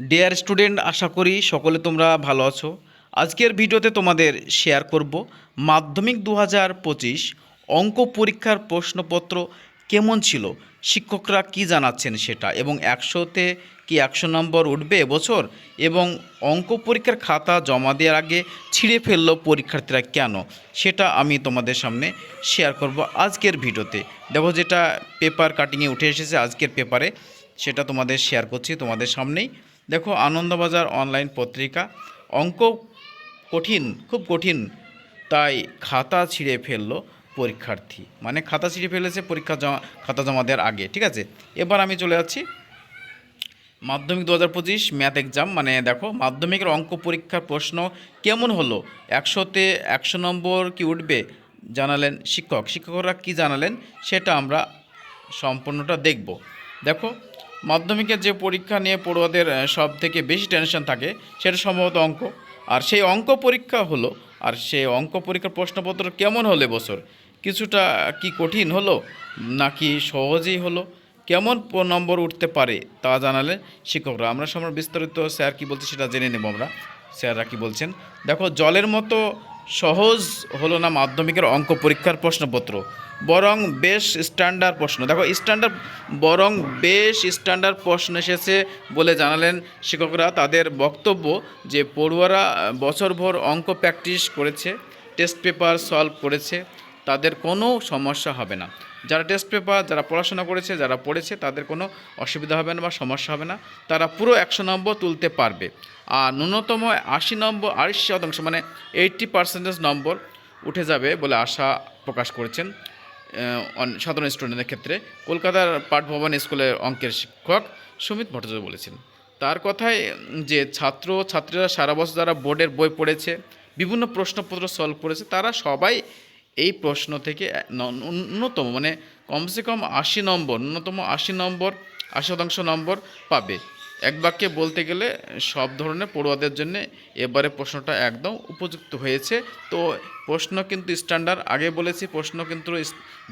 Dear student আশা করি সকলে তোমরা ভালো আছো। আজকের ভিডিওতে তোমাদের শেয়ার করব মাধ্যমিক দু হাজার পঁচিশ অঙ্ক পরীক্ষার প্রশ্নপত্র কেমন ছিল? শিক্ষকরা কি জানাচ্ছেন সেটা? এবং একশোতে কি একশো নম্বর উঠবে এবছর? এবং অঙ্ক পরীক্ষার খাতা জমা দেওয়ার আগে ছিঁড়ে ফেলল পরীক্ষার্থীরা কেন? সেটা আমি তোমাদের সামনে শেয়ার করব আজকের ভিডিওতে। দেখো যেটা পেপার কাটিংয়ে উঠে এসেছে আজকের পেপারে সেটা তোমাদের শেয়ার করছি তোমাদের সামনেই। দেখো, আনন্দবাজার অনলাইন পত্রিকা, অঙ্ক কঠিন, খুব কঠিন, তাই খাতা ছিঁড়ে ফেলল পরীক্ষার্থী। মানে খাতা ছিঁড়ে ফেলেছে পরীক্ষা জমা, খাতা জমা দেওয়ার আগে, ঠিক আছে? এবার আমি চলে যাচ্ছি। মাধ্যমিক দু হাজার পঁচিশ ম্যাথ এক্সাম মানে দেখো, মাধ্যমিকের অঙ্ক পরীক্ষার প্রশ্ন কেমন হলো? একশোতে একশো নম্বর কি উঠবে? জানালেন শিক্ষক। শিক্ষকরা কি জানালেন? সেটা আমরা সম্পূর্ণটা দেখব। দেখো মাধ্যমিকের যে পরীক্ষা নিয়ে পড়ুয়াদের সব থেকে বেশি টেনশন থাকে, সেটা সম্ভবত অঙ্ক। আর সেই অঙ্ক পরীক্ষা হলো, আর সেই অঙ্ক পরীক্ষার প্রশ্নপত্র কেমন হলো বছর কিছুটা কি কঠিন হলো, নাকি সহজেই হলো? কেমন নম্বর উঠতে পারে তা জানালে শিক্ষকরা। আমরা সময় বিস্তারিত, স্যার কি বলছে সেটা জেনে নেব আমরা। স্যাররা কি বলছেন? দেখো, জলের মতো সহজ হলো না মাধ্যমিকের অঙ্ক পরীক্ষার প্রশ্নপত্র, বরং বেশ স্ট্যান্ডার্ড প্রশ্ন। দেখো স্ট্যান্ডার্ড বরং বেশ স্ট্যান্ডার্ড প্রশ্ন এসেছে বলে জানালেন শিক্ষকরা। তাদের বক্তব্য যে পড়ুয়ারা বছরভর অঙ্ক প্র্যাকটিস করেছে টেস্ট পেপার সলভ করেছে তাদের কোনো সমস্যা হবে না। যারা টেস্ট পেপার যারা পড়াশোনা করেছে, যারা পড়েছে, তাদের কোনো অসুবিধা হবে না বা সমস্যা হবে না। তারা পুরো একশো নম্বর তুলতে পারবে। আর ন্যূনতম আশি নম্বর আশি শতাংশ মানে এইটটি পার্সেন্টেজ নম্বর উঠে যাবে বলে আশা প্রকাশ করেছেন সাধারণ স্টুডেন্টদের ক্ষেত্রে। কলকাতার পাঠভবন স্কুলের অঙ্কের শিক্ষক সুমিত ভট্টাচার্য বলেছেন, তার কথায় যে ছাত্র ছাত্রীরা সারা বছর যারা বোর্ডের বই পড়েছে, বিভিন্ন প্রশ্নপত্র সলভ করেছে, তারা সবাই এই প্রশ্ন থেকে ন্যূনতম মানে কমসে কম আশি নম্বর, ন্যূনতম আশি নম্বর, আশি শতাংশ নম্বর পাবে। এক বাক্যে বলতে গেলে সব ধরনের পড়ুয়াদের জন্য এবারে প্রশ্নটা একদম উপযুক্ত হয়েছে। তো প্রশ্ন কিন্তু স্ট্যান্ডার্ড আগে বলেছি প্রশ্ন কিন্তু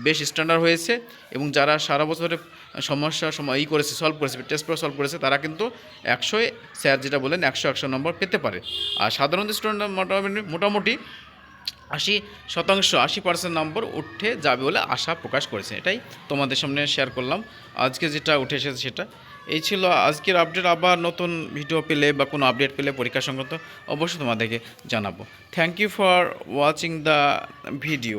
বেশ স্ট্যান্ডার্ড হয়েছে এবং যারা সারা বছরে সমস্যা সময় ই করেছে সলভ করেছে টেস্ট পেপার সলভ করেছে, তারা কিন্তু একশোয়, স্যার যেটা বলেন একশো একশো নম্বর পেতে পারে। আর সাধারণ স্টুডেন্ট মোটামুটি মোটামুটি আশি শতাংশ, আশি পার্সেন্ট নম্বর উঠে যাবে বলে আশা প্রকাশ করেছে। এটাই তোমাদের সামনে শেয়ার করলাম। আজকে যেটা উঠে এসেছে সেটা। এই ছিল আজকের আপডেট আবার নতুন ভিডিও পেলে বা কোনো আপডেট পেলে পরীক্ষা সংক্রান্ত অবশ্যই তোমাদেরকে জানাব। Thank you for watching the video